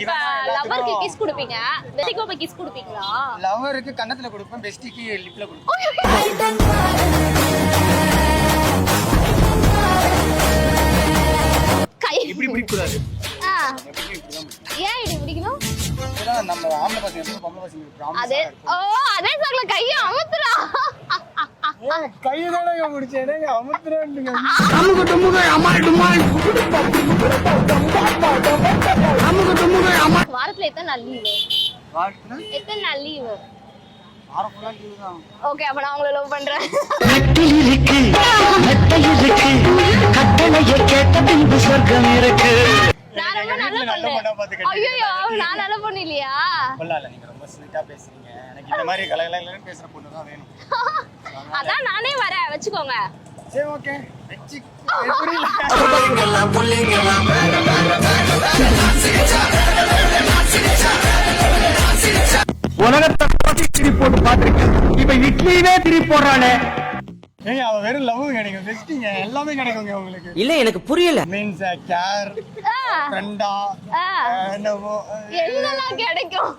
இப்ப லவருக்கு கிஸ் கொடுப்பீங்க? பெஸ்டிக்கு போய் கிஸ் கொடுப்பீங்களா? லவருக்கு கன்னத்துல கொடுப்பேன் பெஸ்டிக்கு லிப்ல கொடுப்பேன். கை. இப்படி பிடிக்கும். ஏன் இப்படி பிடிக்கணும்? இப்பதான் நம்ம ஆம்பளை பசங்க எப்படி பொம்பளை பசங்க promise அதே ஆ இருக்கும். ஓ அதே சார்ல கைய அமுத்துறா. ஏய், கை தானங்க முடிச்சேன் அமுத்துறேன்னுங்க. வாரத்துல எத்தனை நாள் லீவு எத்தனை நாள் லீவு ஓகே அப்ப நான் உங்களை லவ் பண்றேன். மெட்டில் இருக்கு மெத்தை இருக்கு. கட்டளையை கேட்ட பின்பு சொர்க்கம் இருக்கு. நான் ரொம்ப நல்ல பொண்ணா. பார்த்து பொண்ணு கட்டி ஐயோ நான் நல்ல பொண்ணு இல்லையா? அப்படிலாம் இல்ல நீங்க ரொம்ப ஸ்வீட்டா பேசுறீங்க. எனக்கு இந்த மாதிரி கலகலன்னு பேசுற பொண்ணு தான் வேணும். அதான் நானே வரேன் வச்சுக்கோங்க சரி ஓகே வச்சு எப்படி இல்ல உலகத்தை போட்டு திரி போட்டு பார்த்திருக்கேன் இப்ப இட்லியவே திரி போடுறானே ஏங்க அவ வெறும் லவ் கிடைக்கும். பெஸ்டிங்க எல்லாமே கிடைக்குங்க உங்களுக்கு. இல்ல எனக்கு புரியல. மீன்ஸ் கேர் ஃப்ரெண்டா. என்னவோ என்னெல்லாம் கிடைக்கும்?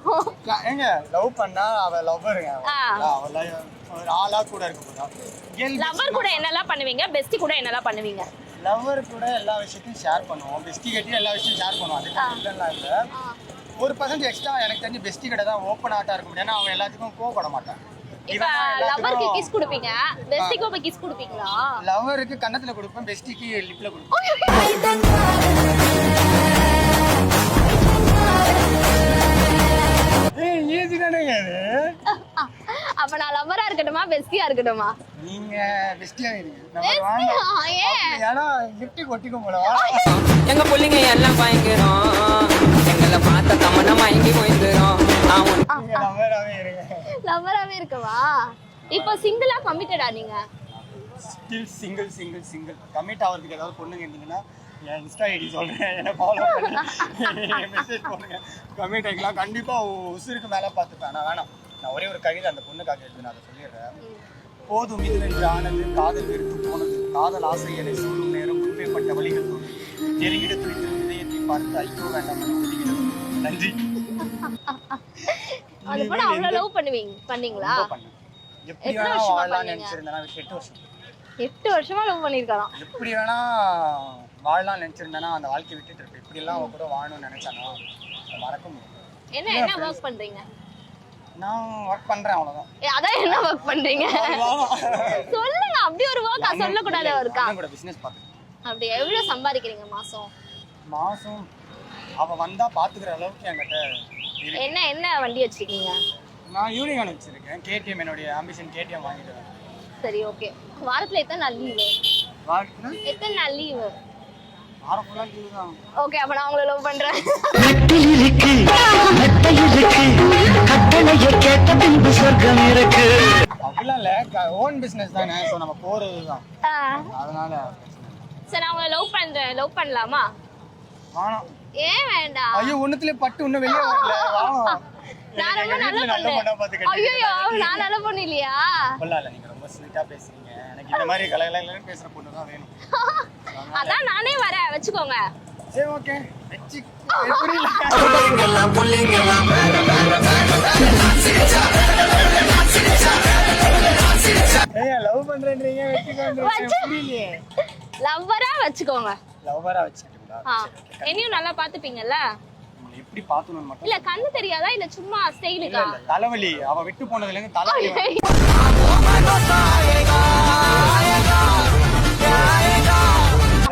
ஏங்க லவ் பண்ணா அவ லவ்வருங்க. அவ ஒரு ஆளா கூட இருக்க போதா லவர் கூட என்னெல்லாம் பண்ணுவீங்க? பெஸ்டி கூட என்னெல்லாம் பண்ணுவீங்க? லவ்வர் கூட எல்லா விஷயத்தையும் ஷேர் பண்ணுவோம். பெஸ்டி கிட்டயும் எல்லா விஷயத்தையும் ஷேர் பண்ணுவோம். அதுக்கு இல்லைலாம் இல்லை. ஒரு பர்சன்ட் எக்ஸ்ட்ரா எனக்கு தெரிஞ்சு பெஸ்டி கிட்ட தான் ஓப்பன் ஆட்டா இருக்க முடியும். ஏன்னா அவன் எல்லாத்துக்கும் கோவப்பட மாட்டான் இப்ப லவருக்கு கிஸ் கொடுப்பீங்க? பெஸ்டிக்கு போய் கிஸ் கொடுப்பீங்களா? லவ்வருக்கு கன்னத்துல கொடுப்பேன் பெஸ்டிக்கு லிப்ல கொடுப்பேன். அப்ப நான் லவ்வரா இருக்கட்டுமா பெஸ்டியா இருக்கட்டுமா? நீங்க பெஸ்டியா இருங்க? ஏன்னா லிப்டி கொட்டிக்கும் போல. எங்க பிள்ளைங்க எல்லாம் பயங்கரம். எங்களை பார்த்த தமன்னா மயங்கி நீங்க லவ்வராவே இருங்க. இருக்கவா இப்போ சிங்கிளா கமிட்டடா நீங்க? Still single single single commit ஆகிறதுக்கு ஏதாவது பொண்ணுங்க இருந்தீங்கன்னா என் இன்ஸ்டா ஐடி சொல்கிறேன் என்னை ஃபாலோ பண்ணி மெசேஜ் பண்ணுங்க கமிட் ஆகிக்கலாம் கண்டிப்பாக உசுருக்கு மேலே பார்த்துப்பேன். நான் வேணாம். நான் ஒரே ஒரு கவிதை அந்த பொண்ணுக்காக எழுது நான் அதை சொல்லிடுறேன். போதும் இது என்று ஆனது காதல் வெறுத்து போனது. காதல் ஆசை என சூடும் நேரம் முன்பேற்பட்ட வழிகள் தோணும் நெருங்கிட துடித்து இதயத்தை பார்த்து ஐயோ வேண்டாம் என நன்றி. அது போல அவ்வளவு லவ் பண்ணுவீங்க? பண்ணீங்களா? எப்படி வேணா பண்ணீங்க? நினச்சிருந்தேன். நான் எட்டு வருஷம். எட்டு வருஷமா லவ் பண்ணிருக்கலாம் எப்படி வேணா வாழலாம் நினைச்சிருந்தேனா அந்த வாழ்க்கையை விட்டுட்டு இருப்பேன் இப்படி எல்லாம் அவ கூட வாழணும்னு நினைச்சானா? மறக்க முடியும் என்ன என்ன ஒர்க் பண்றீங்க? நான் ஒர்க் பண்றேன் அவ்வளவுதான். அதான் என்ன ஒர்க் பண்றீங்க? சொல்லுங்க அப்படி ஒரு ஒர்க்கா சொல்லக்கூடாத ஒர்க்கா அண்ணன் கூட பிசினஸ் பார்த்துக்கேன் அப்படி எவ்வளவு சம்பாதிக்கிறீங்க மாசம்? மாசம் அவ வந்தா பாத்துக்கிற அளவுக்கு என்கிட்ட இருக்கு என்ன என்ன வண்டி வச்சிருக்கீங்க? நான் யூனிகான் வச்சிருக்கேன். கேடிஎம் என்னுடைய ஆம்பிஷன் கேடிஎம் வாங்கிட்டு சரி ஓகே வாரத்துல எத்தனை நாள் லீவு வாழ்க்கைனா எத்தனை நாள் லீவு வாரம் ஃபுல்லாக லீவு தான். ஓகே அப்ப நான் உங்களை லவ் பண்றேன். மெட்டில் இருக்கு மெத்தை இருக்கு கட்டளையை கேட்ட பின்பு சொர்க்கம் இருக்கு. அப்படிலாம் இல்லை ஓன் பிஸ்னஸ் தானே ஸோ நம்ம போறது தான் அதனால சரி நான் உங்களை லவ் பண்றேன். லவ் பண்ணலாமா? வானம். ஏன் வேண்டாம் ஐயோ ஒண்ணுத்துல பட்டு இன்னும் வெளியே வரல. வானம் நான் ரொம்ப நல்ல பொண்ணா. ஐயோ நான் நல்ல பொண்ணு இல்லையா? இல்லை நீங்க ரொம்ப ஸ்வீட்டா பேசுறீங்க. எனக்கு இந்த மாதிரி கலகலன்னு பேசுற பொண்ணு தான் வேணும். அதான் நானே வரேன். வச்சுக்கோங்க. சரி ஓகே வச்சு எப்படி இல்ல ஏய் லவ் பண்றேன்றீங்க? வச்சுக்கோங்க. வச்சு- லவ்வரா வச்சுக்கோங்க. லவ்வரா ஆ என்னையும் நல்லா பாத்துப்பீங்கல்ல எப்படி பாத்துணும் மட்டும் இல்ல கண்ணு தெரியாதா? இல்ல சும்மா ஸ்டைலுக்கா தலைவலி. அவ விட்டு போனதுல இருந்து தலைவலி.